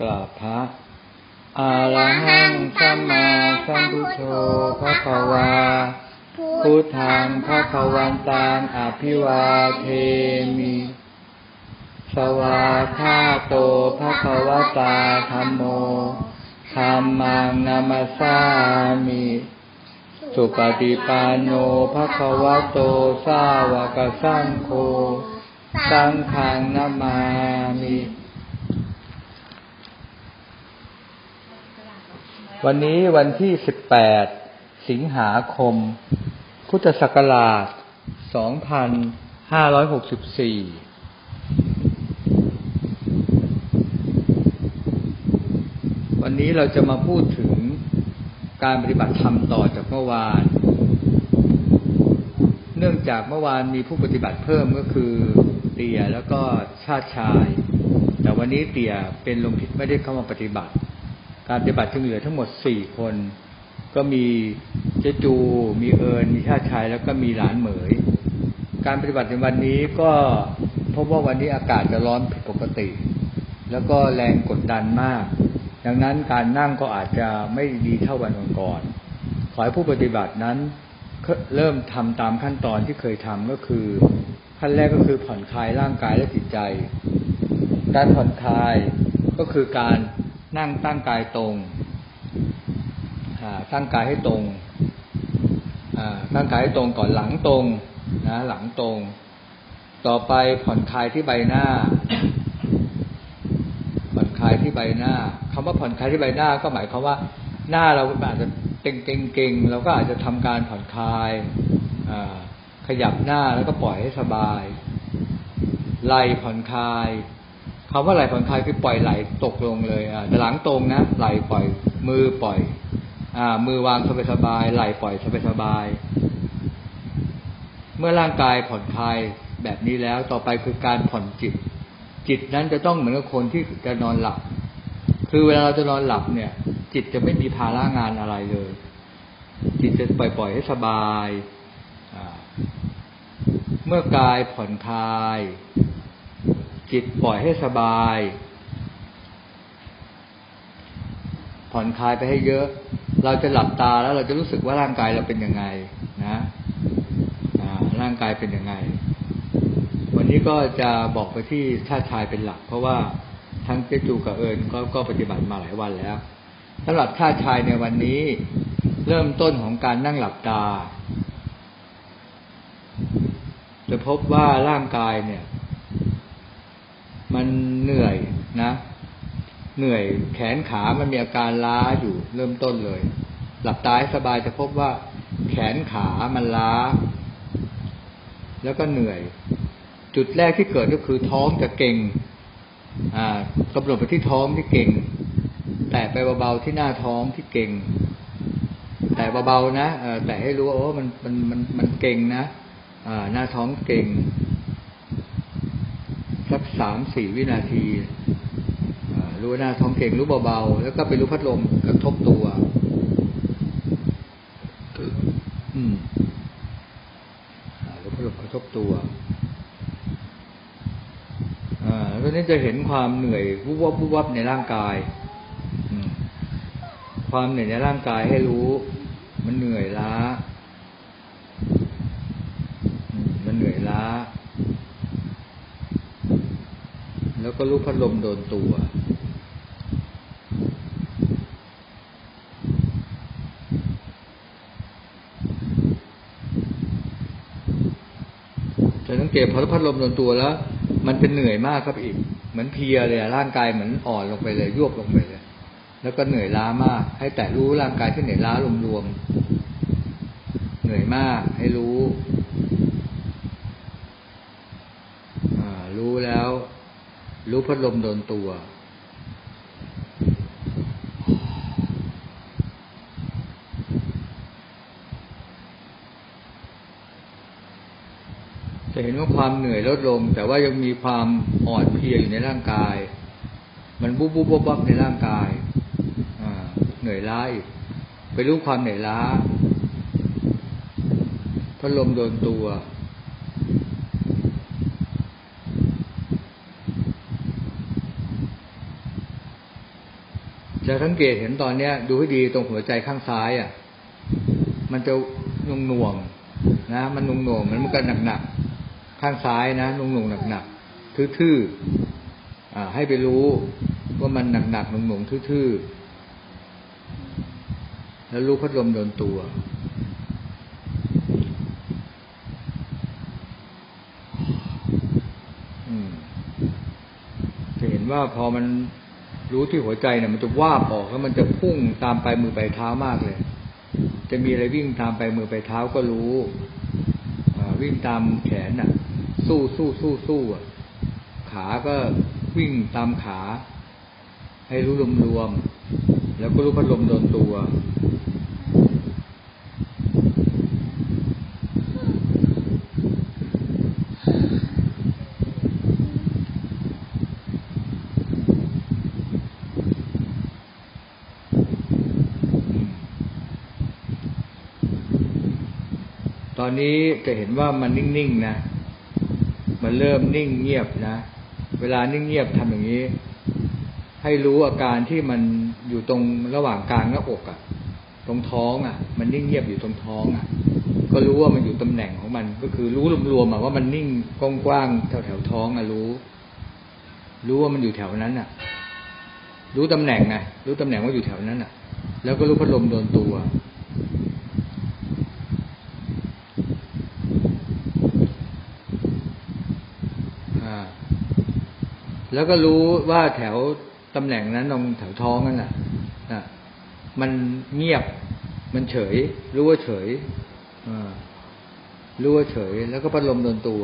กราบพระอาระหังสัมมาสัมพุทโธพระคะวาพุทธังพระคะวันตังอภิวาเทมิ สวาคาโตพระคะวตาธรรมโมธรรมังนามาสามิสุปฏิปันโนภะคะวะโต สาวกสังโฆ สังฆังนามามิ วันนี้วันที่ 18 สิงหาคม พุทธศักราช 2564 วันนี้เราจะมาพูดถึงการปฏิบัติธรรมต่อจากเมื่อวาน เนื่องจากเมื่อวานมีผู้ปฏิบัติเพิ่มก็คือเตี่ยแล้วก็ชาติชาย แต่วันนี้เตี่ยเป็นลมพิษไม่ได้เข้ามาปฏิบัติ การปฏิบัติจึงเหลือทั้งหมดสี่คน ก็มีเจจู มีเอิญมีชาชายแล้วก็มีหลานเหมย การปฏิบัติในวันนี้ก็พบว่าวันนี้อากาศจะร้อนผิดปกติ แล้วก็แรงกดดันมาก ดังนั้นการนั่งก็อาจจะไม่ดีเท่าวันก่อนขอให้ผู้ปฏิบัตินั้นเริ่มทำตามขั้นตอนที่เคยทำก็คือ ขั้นแรกก็คือผ่อนคลายร่างกายและจิตใจ การผ่อนคลายก็คือการ นั่งตั้งกายตรงตั้งกายให้ตรงตั้งกายให้ตรงก่อนหลังตรงนะหลังตรง ต่อไปผ่อนคลายที่ใบหน้า ผ่อนคลายที่ใบหน้าคำว่าผ่อนคลายที่ใบหน้าก็หมายความว่า หน้าเราอาจจะเก่งเก่งเก่งเราก็อาจจะทำการผ่อนคลายขยับหน้าแล้วก็ปล่อยให้สบายไหลผ่อนคลาย คำว่าไหลผ่อนคลายคือปล่อยไหลตกลงเลยอ่าหลังตรงนะไหลปล่อยมือปล่อย อ่า มือวางสบายสบายไหลปล่อยสบายสบายเมื่อร่างกายผ่อนคลายแบบนี้แล้วต่อไปคือการผ่อนจิต จิตนั้นจะต้องเหมือนกับคนที่จะนอนหลับ คือเวลาเราจะนอนหลับเนี่ย จิตจะไม่มีภาระงานอะไรเลย จิตจะปล่อยปล่อยให้สบาย เมื่อกายผ่อนคลาย จิตปล่อยให้สบาย ผ่อนคลายไปให้เยอะ เราจะหลับตาแล้วเราจะรู้สึกว่าร่างกายเราเป็นยังไงนะร่างกายเป็นยังไง วันนี้ก็จะบอกไปที่ชาติชายเป็นหลัก เพราะว่าทั้งเจจูกับเอิญก็ก็ปฏิบัติมาหลายวันแล้วสำหรับชาติชายในวันนี้ เริ่มต้นของการนั่งหลับตาจะพบว่าร่างกายเนี่ย มันเหนื่อยนะ เหนื่อยแขนขามันมีอาการล้าอยู่เริ่มต้นเลย หลับตาให้สบายจะพบว่า แขนขามันล้า แล้วก็เหนื่อย จุดแรกที่เกิดก็คือท้องจะเก่งอ่ากำหนดไปที่ท้องที่เก่ง แต่ไปเบาๆที่หน้าท้องที่เก่ง แต่เบาๆนะแต่ให้รู้ว่าโอ้มันมันมันมันเก่งนะหน้าท้องเก่ง สักสามสี่วินาทีรู้หน้าท้องเก่งรู้เบาๆ แล้วก็ไปรู้พัดลมกระทบตัวอืมรู้พัดลมกระทบตัวอ่าแล้วนี้จะเห็นความเหนื่อยวุบวับวุบวับในร่างกายความเหนื่อยในร่างกายให้รู้ มันเหนื่อยล้า มันเหนื่อยล้า แล้ว ก็รู้พัดลมโดนตัวจะสังเกตพอพัดลมโดนตัวแล้ว มันเป็นเหนื่อยมากครับอีก เหมือนเพียเลยร่างกายเหมือนอ่อนลงไปเลยยวบลงไปเลย แล้วก็เหนื่อยล้ามาก ให้แต่รู้ร่างกายที่เหนื่อยล้ารวมๆ เหนื่อยมากให้รู้แล้ว รู้พัดลมโดนตัว จะเห็นว่าความเหนื่อยลดลง แต่ว่ายังมีความอ่อนเพลียอยู่ในร่างกาย มันบุบบุบบับในร่างกายเหนื่อยล้าอีกไปรู้ความเหนื่อยล้าพัดลมโดนตัว จะสังเกตเห็นตอนเนี้ย ดูให้ดีตรงหัวใจข้างซ้ายอะ มันจะหน่งหน่วงนะ มันหน่งหน่วงๆมันมันก็หนักหนักๆข้างซ้ายนะหน่งหน่วงหนักหนักๆทื่อๆอ่า ให้ไปรู้ว่ามันหนักหนักๆหน่งหน่วงทื่อๆแล้วรู้พัดลมโดนตัวอืมจะเห็นว่าพอมัน รู้ที่หัวใจเนี่ยมันจะว่าบออกแล้วมันจะพุ่งตามไปมือไปเท้ามากเลย จะมีอะไรวิ่งตามไปมือไปเท้าก็รู้วิ่งตามแขนน่ะ สู้สู้สู้สู้อะขาก็วิ่งตามขา ให้รู้รวมรวมๆแล้วก็รู้พัดลมโดนตัว ตอนนี้จะเห็นว่ามันนิ่งๆนะ มันเริ่มนิ่งเงียบนะ เวลานิ่งเงียบทำอย่างนี้ ให้รู้อาการที่มันอยู่ตรงระหว่างกลางหน้าอกอะ่ะ ตรงท้องอะ่ะ มันนิ่งเงียบอยู่ตรงท้องอะ่ะ ก็รู้ว่ามันอยู่ตำแหน่งของมัน ก็คือรู้รวมๆอะว่ามันนิ่งกว้างๆแถวแถวๆท้องอะรู้ รู้ว่ามันอยู่แถวนั้นอะ รู้ตำแหน่งไงรู้ตำแหน่งว่าอยู่แถวนั้นอะ แล้วก็รู้พัดลมโดนตัว อ่า แล้วก็รู้ว่าแถวตำแหน่งนั้นตรงแถวท้องนั่นน่ะน่ะมันเงียบมันเฉย รู้ว่าเฉยอ่ารู้ว่าเฉย แล้วก็พัดลมโดนตัว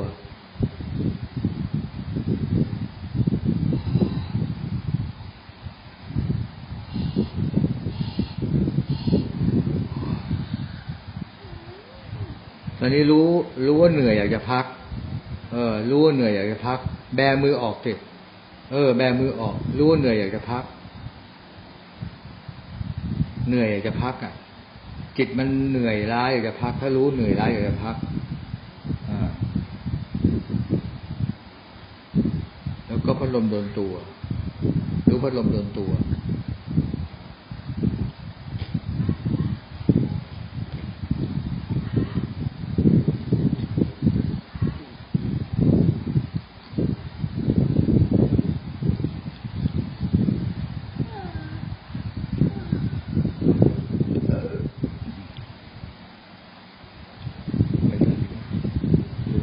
ตอนนี้รู้รู้ว่าเหนื่อยอยากจะพัก เออ รู้ว่าเหนื่อยอยากจะพัก แบมือออกติ เออ แบมือออก รู้ว่าเหนื่อยอยากจะพัก เหนื่อยอยากจะพักอะ จิตมันเหนื่อยล้าอยากจะพัก ถ้ารู้เหนื่อยล้าอยากจะพักอ่าแล้วก็พัดลมโดนตัว รู้พัดลมโดนตัว ไปเดินรู้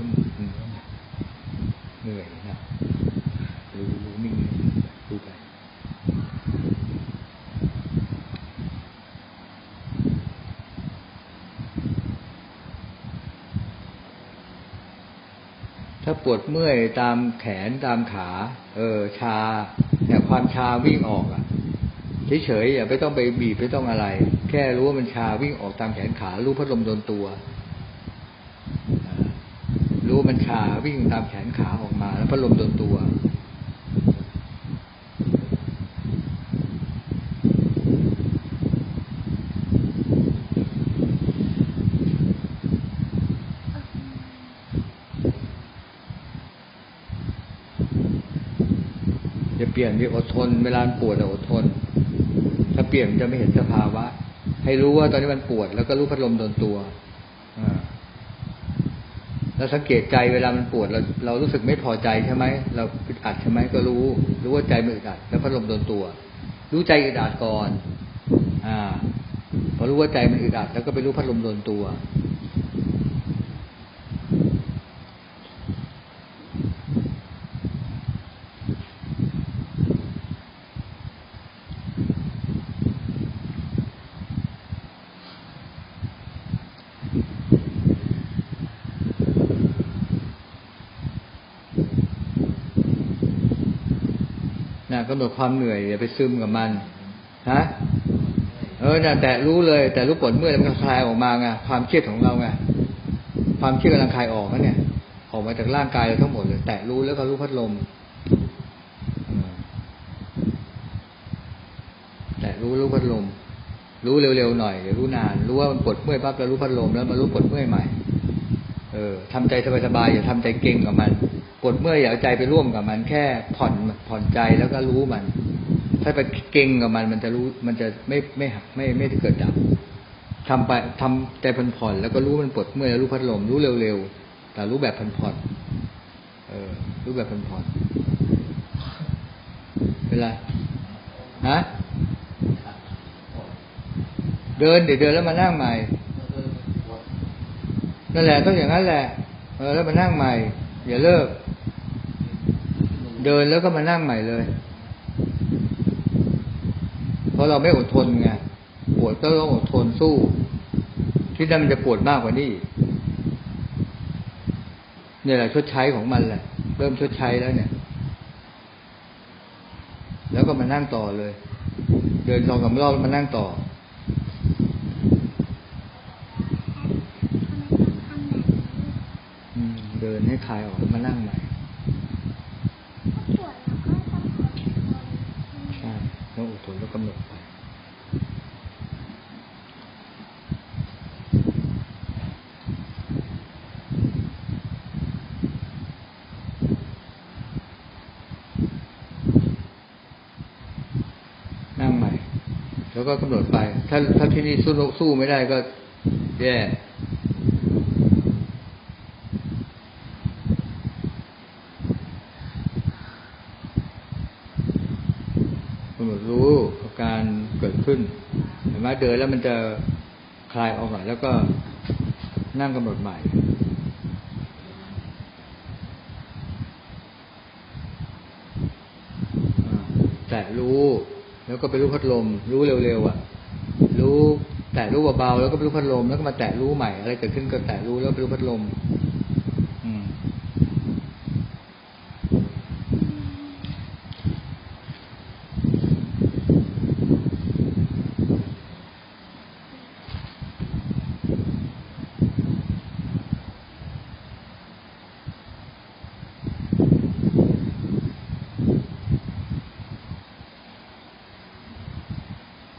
เหนื่อยนะรู้รู้นิ่งๆรู้ไป ถ้า ปวดเมื่อยตามแขนตามขา เออ ชา แต่ความชาวิ่งออกอะเฉยๆอย่าไม่ต้องไปบีบไม่ต้องอะไร แค่รู้ว่ามันชาวิ่งออกตามแขนขารู้พัดลมโดนตัว รู้ว่ามันชาวิ่งตามแขนขาออกมา แล้วพัดลมโดนตัว จะเป ลี่ยนที่อดทน เวลาปวดอะอดทน ถ้าเปลี่ยนจะไม่เห็นสภาวะ ให้รู้ว่าตอนนี้มันปวด แล้วก็รู้พัดลมโดนตัวอ่าแล้วสังเกตใจเวลามันปวดเราเรารู้สึกไม่พอใจใช่ไหมเราอึดอัดใช่ไหมก็รู้ รู้ว่าใจมันอึดอัด แล้วพัดลมโดนตัว รู้ใจอึดอัดก่อน อ่าพอรู้ว่าใจมันอึดอัดแล้วก็ไปรู้พัดลมโดนตัว กำหนดความเหนื่อยอย่าไปซึมกับมันฮะเออนะแต่รู้เลย แต่รู้ปวดเมื่อยมันก็คลายออกมาไงความเครียดของเราไงความเครียดกำลังคลายออกแล้วเนี่ย ออกมาจากร่างกายเราทั้งหมดเลย แต่รู้แล้วก็รู้พัดลมแต่รู้รู้พัดลม รู้เร็วๆหน่อยอย่ารู้นาน รู้ว่ามันปวดเมื่อยปั๊บเรารู้พัดลมแล้วมารู้ปวดเมื่อยใหม่ เออทำใจสบายๆอย่าทำใจเก่งกับมัน ปวดเมื่อยอย่าเอาใจไปร่วมกับมันแค่ผ่อนผ่อนใจแล้วก็รู้มัน ถ้าไปเก่งกับมันมันจะรู้มันจะไม่ไม่หักไม่ไม่เกิดดับทำไปทำแต่ผ่อนผ่อนๆแล้วก็รู้มันปวดเมื่อยรู้พัดลมรู้เร็วๆแต่รู้แบบผ่อนผ่อนๆเออ รู้แบบผ่อนผ่อนๆเป็นไรฮะเดินเดี๋ยวเดินแล้วมานั่งใหม่นั่นแหละต้องอย่างนั้นแหละเออแล้วมานั่งใหม่อย่าเลิก เดินแล้วก็มานั่งใหม่เลย เพราะเราไม่อดทนไงปวดก็ต้องอดทนสู้ ที่นั่นมันจะปวดมากกว่านี้เนี่ยแหละชดใช้ของมันแหละ เริ่มชดใช้แล้วเนี่ย แล้วก็มานั่งต่อเลย เดินสองสามรอบมานั่งต่อเดินให้คลายออกมานั่งใหม่ ใช่ต้องอดทนแล้วกำหนดไป นั่งใหม่ แล้วก็กำหนดไป ถ้าถ้าที่นี่สู้สู้ไม่ได้ก็แย่กำหนดรู้อาการเกิดขึ้นเห็นไหมเดินแล้วมันจะคลายออกหน่อยแล้วก็นั่งกำหนดใหม่อ่าแตะรู้ แล้วก็ไปรู้พัดลม รู้เร็วๆอะ รู้แตะรู้เบาๆแล้วก็ไปรู้พัดลมแล้วก็มาแตะรู้ใหม่อะไรเกิดขึ้นก็แตะรู้แล้วไปรู้พัดลม อืม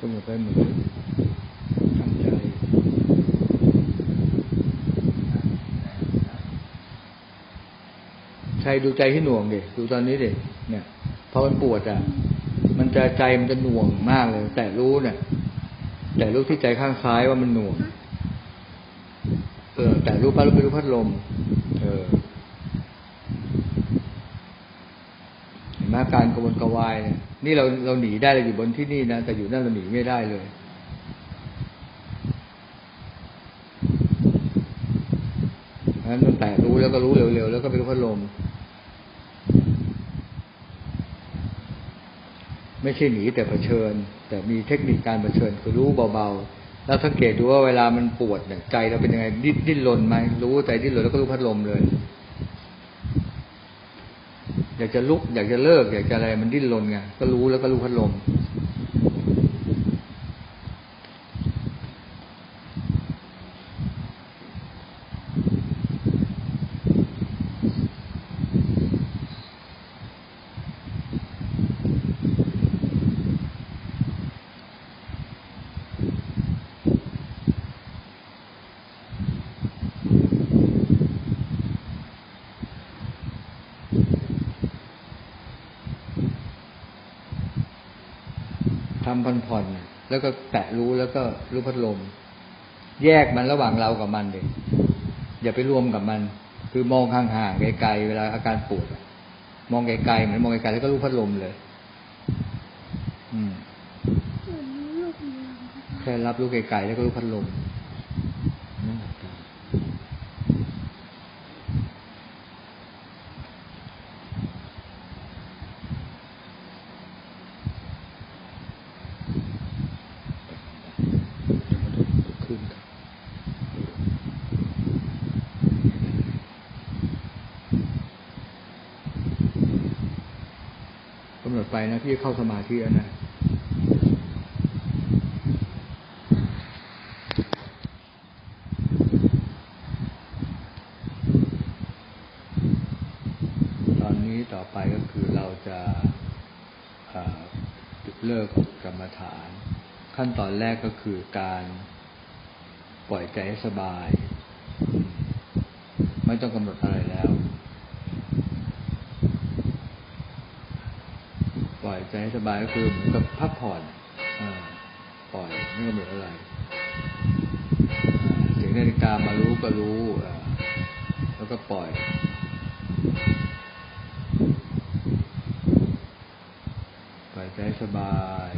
กำหนดไปเหมือนตั้งใจ ใช่ ดูใจที่หน่วงดิดูตอนนี้ดิเนี่ยพอมันปวดอะ มันจะใจมันจะหน่วงมากเลย แต่รู้เนี่ยแต่รู้ที่ใจข้างซ้ายว่ามันหน่วง เออ แต่รู้ปั๊บรู้ไปรู้พัดลม เออเห็นไหมการกระวนกระวายเนี่ยนี่เราเราหนีได้เราอยู่บนที่นี่นะแต่อยู่นั่นเราหนีไม่ได้เลยเพราะฉะนั้นตั้งแต่รู้แล้วก็รู้เร็วๆแล้วก็ไปรู้พัดลม ไม่ใช่หนีแต่เผชิญ แต่มีเทคนิคการเผชิญคือรู้เบาๆ แล้วสังเกตดูว่าเวลามันปวดเนี่ยใจเราเป็นยังไงดิ้นดิ้นรนไหมรู้ใจดิ้นรนแล้วก็รู้พัดลมเลย อยากจะลุก อยากจะเลิก อยากจะอะไรมันดิ้นรนไงก็รู้แล้วก็รู้พัดลม ทำผ่อนๆแล้วก็แตะรู้แล้วก็รู้พัดลม แยกมันระหว่างเรากับมันเด็อย่าไปรวมกับมัน คือมองห่างๆไกลๆเวลาอาการปวดอะมองไกลๆเหมือนมองไกลๆแล้วก็รู้พัดลมเลย อืมแค่รับรู้ไกลๆแล้วก็รู้พัดลมนั่นแหละครับขึ้นครับกำหนด ไปนะพี่เข้าสมาธิแล้วนะตอนนี้ต่อไปก็คือเราจะอ่าเลิกกรรมฐาน ขั้นตอนแรกก็คือการปล่อยใจให้สบาย ไม่ต้องกำหนดอะไรแล้ว พ ปล่อย ใจให้สบายก็คือเหมือนกับพักผ่อนอปล่อยไม่กำหนดอะไรเสียงนาฬิกามารู้ก็รู้แล้วก็ปล่อยปล่อยใจสบาย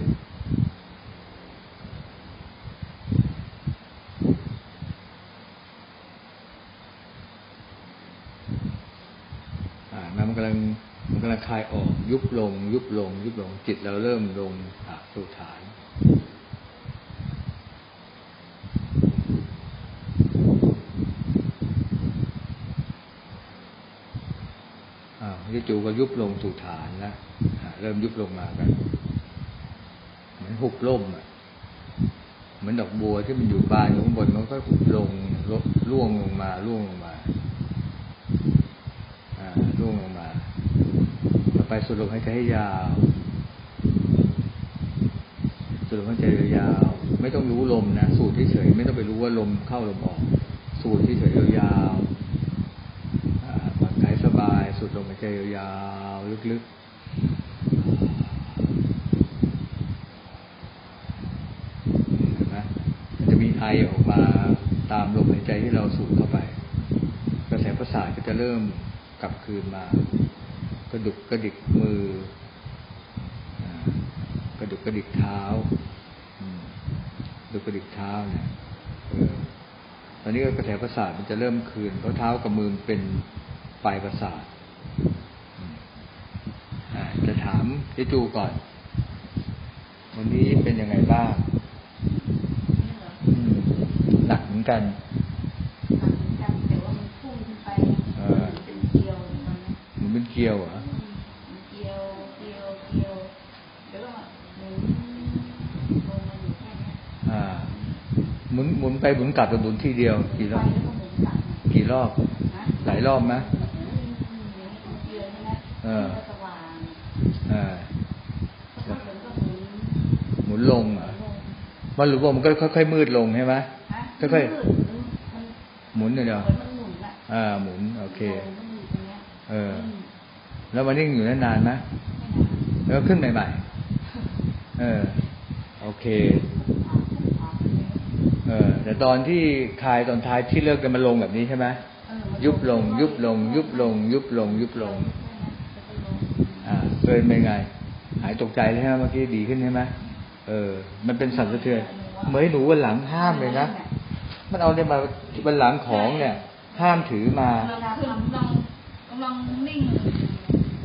อ่าน้ำมันกำลังมันกำลังคลายออก ยุบลง ยุ บลง ยุบลงจิตเราเริ่มลงอ่าสู่ฐานอ่าที่จูก็ยุบลงสู่ฐานแล้วเริ่มยุบลงมากันเหมือนหุบล่มอะเหมือนดอกบัวที่มันอยู่บานอยู่ข้างบนมันก็หุบลงลดร่วงลงมาร่วงลงมาต่อไป สูดลมหายใจให้ยาวสูดลมหายใจยาวๆไม่ต้องรู้ลมนะ สูดเฉยๆไม่ต้องไปรู้ว่าลมเข้าลมออก สูดเฉยๆยาวๆอ่าผ่อนคลายสบายสูดลมหายใจยาวๆลึกๆเห็นไหมจะมีไอออกมาตามลมหายใจที่เราสูดเข้าไป กระแสประสาทก็จะเริ่มกลับคืนมา ระดุกกระดิกมืออ่ากระดุกกระดิกเท้าอืมกระดุกกระดิกเท้าเนี่ยเออตอนนี้ก็กระแสประสาทมันจะเริ่มคืนเพราะเท้ากับมือมันเป็นปลายประสาทอืมอ่าจะถามเจจูก่อน วันนี้เป็นยังไงบ้างอืมหนักเหมือนกันแต่ว่ามันพุ่งขึ้นไปเออเป็นเกลียวมันนะเหมือนเป็นเกลียวเหรอ มันเกลียวเกลียวเกลียวแล้วก็หมุนลงมาอยู่แค่เนี้ย อ่า หมุนหมุนไปหมุนกลับไปหมุนทีเดียว กี่รอบ กี่รอบ หลายรอบไหมเออมันก็สว่างอ่าหมือนก็หมุนหมุนลงอลงมันหรือว่ามันก็ค่อยๆมืดลงใช่ไหมค่อยๆหมุนเดียวเหมือนมันหมุนอะอ่า หมุน โอเค เออ แล้วมันนิ่งอยู่นานๆไหมไม่นานแล้วขึ้นใหม่ๆ เออ โอเค เออแต่ตอนที่คลายตอนท้ายที่เลิกกันมาลงแบบนี้ใช่ไหมเออมันยุบลง ยุบลง ยุบลง ยุบลง ยุบลง อ่าเอินเป็นไง หายตกใจเลยใช่ไหมเมื่อกี้ดีขึ้นใช่ไหมเออ มันเป็นสั่นสะเทือนเหมื่อนหนูวันหลังห้ามเลยนะมันเอาเนี่ยมาวันหลังของเนี่ย ห้ามถือมากำลังขึ้นกำลังกำลังนิ่ง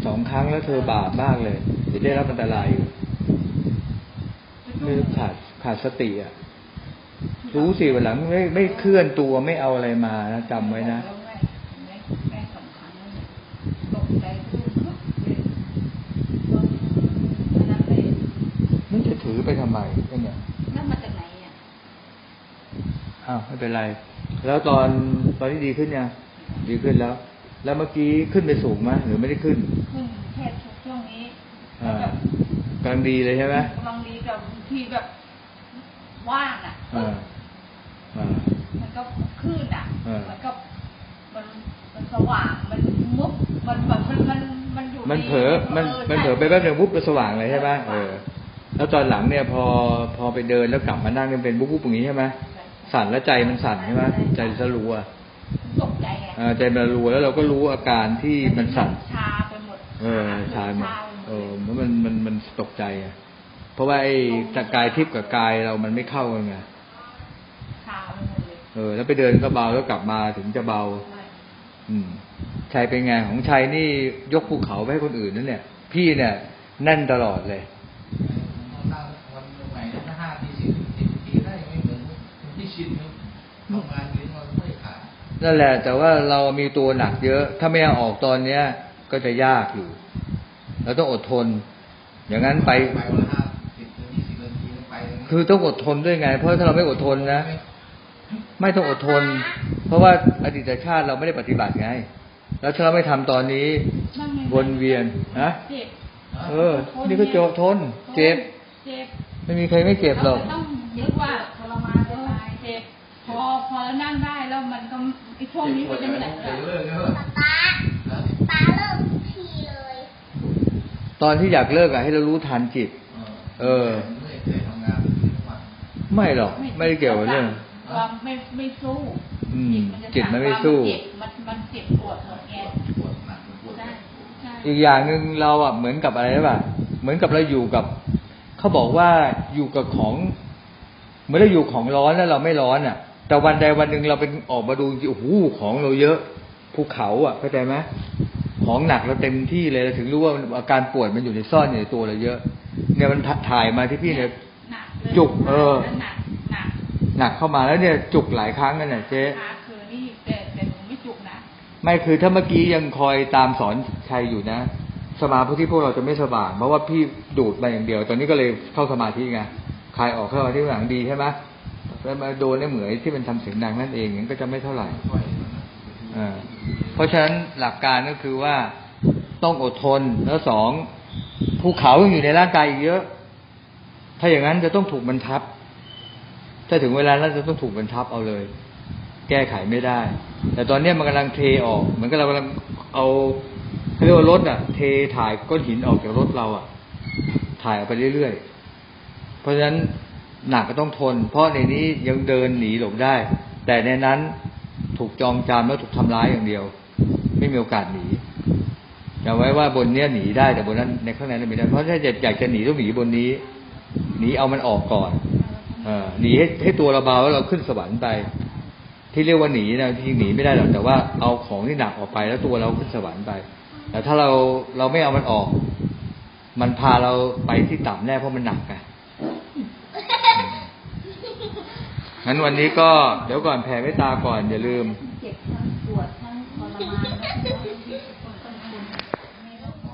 สองครั้งแล้วเธอบาปมากเลยจะได้รับอันตรายอยู่ไม่ขาดขาดสติอะ รู้สิวันหลังไม่ไม่เคลื่อนตัวไม่เอาอะไรมานะจำไว้นะมันจขึ้นจะถือไปทำไมเนี่ยนั่นมาจากไหนอะอ้าวไม่เป็นไร แล้วตอนตอนที่ดีขึ้นยังดีขึ้นแล้ว แล้วเมื่อกี้ขึ้นไปสูงไหมหรือไม่ได้ขึ้นขึ้นแค่ช่วงนี้อ่ากำลังดีเลยใช่ไหมกำลังดีแต่บางทีแบบ ว่างอะอ่าอ่ามันก็ขึ้นอะเออมันก็มันมันสว่าง มันมุกมันแบบมันมันมันอยู่มันใเผลอมันมันเผลอไปแป๊บเดียวปุ๊บมันสว่างเลยใช่ไหมเออ แล้วตอนหลังเนี่ยพอพอไปเดินแล้วกลับมานั่งเนี่ยเป็นปุ๊บปุ๊บอย่างนี้ใช่ไหมสั่นแล้วใจมันสั่นใช่ไหมใจจะรัวตกใจไงอ่าใจมันรัวแล้วเราก็รู้อาการที่มันสั่นชาไปหมดเออชาหมดชาไปหมดเออเพราะมันมันมันตกใจอะเพ ราะว่าไอ้ตะกายทิพย์กับกายเรามันไม่เข้ากันไงชาไปหมดเลยเออ แล้วไปเดินก็เบาแล้วกลับมาถึงจะเบา อืมชัยเป็นไงของชัยนี่ยกภูเขาไปให้คนอื่นนั่นเนี่ย พี่เนี่ย แน่นตลอดเลยวันใหม่ถ้าห้าปีสิบสิบปีได้ไม่เหมือนที่ชินครับทำงานเลี้ยงเราไม่ขาดนั่นแหละ แต่ว่าเรามีตัวหนักเยอะ ถ้าไม่เอาออกตอนเนี้ย ก็จะยากอยู่ เราต้องอดทน อย่างนั้นไป คือต้องอดทนด้วยไง เพราะถ้าเราไม่อดทนนะ ไม่ต้องอดทน เพราะว่าอดีตชาติเราไม่ได้ปฏิบัติไง แล้วถ้าเราไม่ทำตอนนี้นั่งไงวนเวียนนะเจ็บเออ นี่ก็โจทนเจ็บเจ็บไม่มีใครไม่เจ็บหรอกแล้วมันต้องนึกว่าทรมานจะตายเจ็บพอพอแล้วนั่งได้แล้วมันก็ไอ้ช่วงนี้มันจะไม่ไหนเดี๋ยวอะเลิกแล้วป๊าป๊าป๊าเริ่มทีเลยทตอนที่อยากเลิกอะให้เรารู้ทันจิต เออ ไม่เคยทำงานทั้งวัน ไม่หรอกไม่ได้เกี่ยวกับเรื่องความไม่ไม่สู้อืมจะจิตมันไม่สู้เจ็บมันมันเจ็บปวดหมดไงปวดหนักปวดใช่ใช่อีกอย่างหนึ่งเราอะเหมือนกับอะไรรู้ป่ะเหมือนกับเราอยู่กับเขาบอกว่าอยู่กับของเหมื่อนเราอยู่ของร้อนแล้วเราไม่ร้อนอะ แต่วันใดวันหนึ่งเราเป็นออกมาดูโอ้โหของเราเยอะภูเขาอะเข้าใจไหมของหนักเราเต็มที่เลยเราถึงรู้ว่าอาการปวดมันอยู่ในซ่อนอยู่ในตัวเราเยอะ เนี่ยมันถ่ายมาที่พี่เนี่ยหนักเลย จุก เออหนักหนักหนักเข้ามาแล้วเนี่ยจุกหลายครั้งนั่นแหละเจ๊ขาคือนี่แต่แต่หนูไม่จุกนะไม่คือถ้าเมื่อกี้ยังคอยตามสอนชัยอยู่นะ สมาธิพวกเราจะไม่สว่าง เพราะว่าพี่ดูดมาอย่างเดียว ตอนนี้ก็เลยเข้าสมาธิไงคลายออกเข้าสมาธิหลังดีใช่ไหมแล้วมาโดนในเหมือยที่มันทำเสียงดังนั่นเองงั้นก็จะไม่เท่าไหร่ค่อยนะอ่าเพราะฉะนั้นหลักการก็คือว่าต้องอดทนแล้วสองภูเขายังอยู่ในร่างกายอีกเยอะ ถ้าอย่างนั้นจะต้องถูกบรรทับ ถ้าถึงเวลานั้นจะต้องถูกบรรทับเอาเลย แก้ไขไม่ได้ แต่ตอนนี้มันกำลังเทออก เหมือนกับเรากำลังเอาเรียกว่ารถอะ เทถ่ายก้อนหินออกจากรถเราอะ ถ่ายออกไปเรื่อยๆ เพราะฉะนั้นหนักก็ต้องทน เพราะในนี้ยังเดินหนีหลบได้ แต่ในนั้นถูกจองจำแล้วถูกทำร้ายอย่างเดียว ไม่มีโอกาสหนีอย่าไว้ว่าบนเนี้ยหนีได้แต่บนนั้นในข้างในนั้นไม่ได้เพราะถ้าอยากจะหนีต้องหนีบนนี้ หนีเอามันออกก่อนเออหนีให้ให้ตัวเราเบาแล้วเราขึ้นสวรรค์ไป ที่เรียกว่าหนีนะจริงๆหนีไม่ได้หรอกแต่ว่าเอาของที่หนักออกไป แล้วตัวเราขึ้นสวรรค์ไป แต่ถ้าเราเราไม่เอามันออก มันพาเราไปที่ต่ำแน่เพราะมันหนักไงงั้นวันนี้ก็เดี๋ยวก่อนแผ่เมตตาก่อนอย่าลืมเจ็บทั้งปวดทั้งทรมานแล้วก็บางทีคนคนคนนี่เราเรา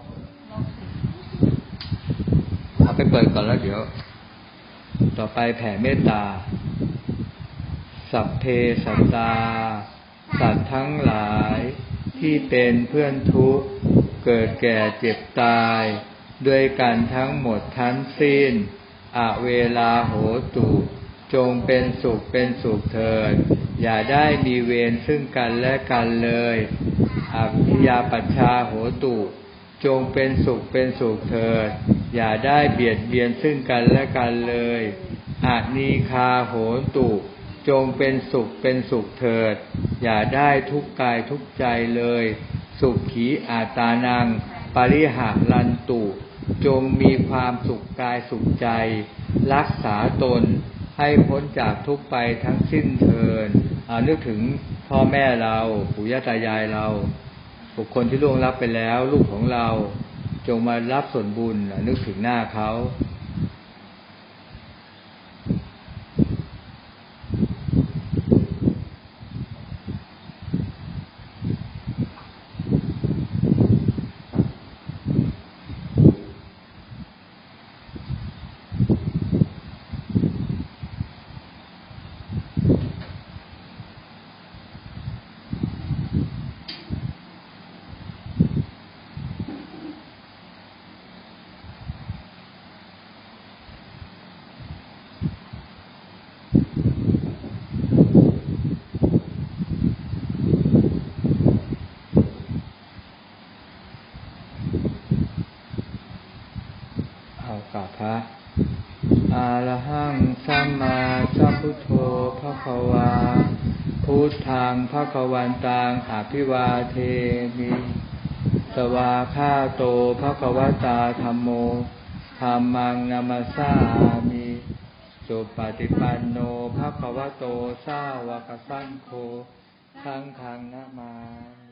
เราสิ เอา ไปเปิดก่อนแล้วเดี๋ยว ต่อไปแผ่เมตตา สัพเพสัตตา สัตว์ทั้งหลายที่เป็นเพื่อนทุกข์ เกิดแก่เจ็บตาย ด้วยกันทั้งหมดทั้งสิ้นอเวลาโหตุ จงเป็นสุขเป็นสุขเถิด อย่าได้มีเวรซึ่งกันและกันเลยอภิยาปัชชาโหตุ จงเป็นสุขเป็นสุขเถิด อย่าได้เบียดเบียนซึ่งกันและกันเลยอานีคาโหตุจงเป็นสุขเป็นสุขเถิด อย่าได้ทุกข์กายทุกใจเลย สุขขีอาตานัง ปริหารันตุ จงมีความสุขกายสุขใจ รักษาตนให้พ้นจากทุกข์ไปทั้งสิ้นเทินอนึกถึงพ่อแม่เรา ปู่ย่าตายายเรา บุคคลที่ล่วงลับไปแล้ว ลูกของเราจงมารับส่วนบุญนึกถึงหน้าเขากราบพระอาระหังสัมมาสัมพุทโธพระควา พุทธังพระก วันตังอภิวาเทมิสวาคาโตพระกวตาธรรมโมธรรมังนามาสามิสุปฏิปันโนภะคะวะโตสาวกสังโฆสังฆังนามา